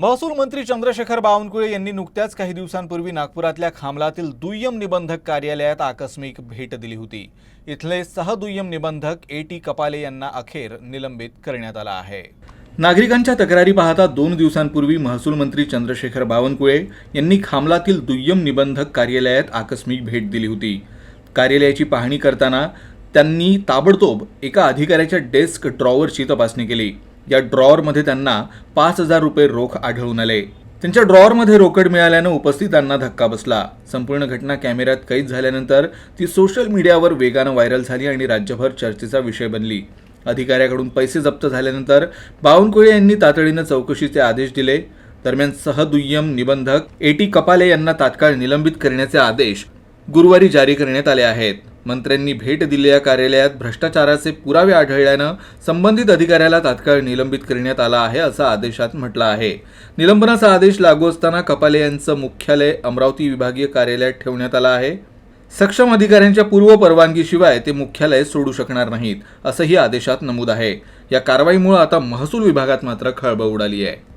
महसूल मंत्री चंद्रशेखर बावनकुळे यांनी नुकत्याच काही दिवसांपूर्वी नागपुरातल्या खामलातील दुय्यम निबंधक कार्यालयात आकस्मिक भेट दिली होती. इथले सहदुय्यम निबंधक ए टी कपाले यांना अखेर निलंबित करण्यात आला आहे. नागरिकांच्या तक्रारी पाहता दोन दिवसांपूर्वी महसूल मंत्री चंद्रशेखर बावनकुळे यांनी खामलातील दुय्यम निबंधक कार्यालयात आकस्मिक भेट दिली होती. कार्यालयाची पाहणी करताना त्यांनी ताबडतोब एका अधिकाऱ्याच्या डेस्क ड्रॉवरची तपासणी केली. या ड्रॉवरमध्ये त्यांना पाच हजार रुपये रोख आढळून आले. त्यांच्या ड्रॉवरमध्ये रोकड मिळाल्यानं उपस्थितांना धक्का बसला. संपूर्ण घटना कॅमेऱ्यात कैद झाल्यानंतर ती सोशल मीडियावर वेगानं व्हायरल झाली आणि राज्यभर चर्चेचा विषय बनली. अधिकाऱ्याकडून पैसे जप्त झाल्यानंतर बावनकुळे यांनी तातडीनं चौकशीचे आदेश दिले. दरम्यान सहदुय्यम निबंधक ए टी कपाले यांना तात्काळ निलंबित करण्याचे आदेश गुरुवारी जारी करण्यात आले आहेत. मंत्र्यांनी भेट दिलेल्या कार्यालयात भ्रष्टाचाराचे पुरावे आढळल्यानं संबंधित अधिकाऱ्याला तात्काळ निलंबित करण्यात आला आहे असं आदेशात म्हटलं आहे. निलंबनाचा आदेश लागू असताना कपाले यांचं मुख्यालय अमरावती विभागीय कार्यालयात ठेवण्यात आलं आहे. सक्षम अधिकाऱ्यांच्या पूर्व परवानगीशिवाय ते मुख्यालय सोडू शकणार नाहीत असंही आदेशात नमूद आहे. या कारवाईमुळे आता महसूल विभागात मात्र खळबळ उडाली आहे.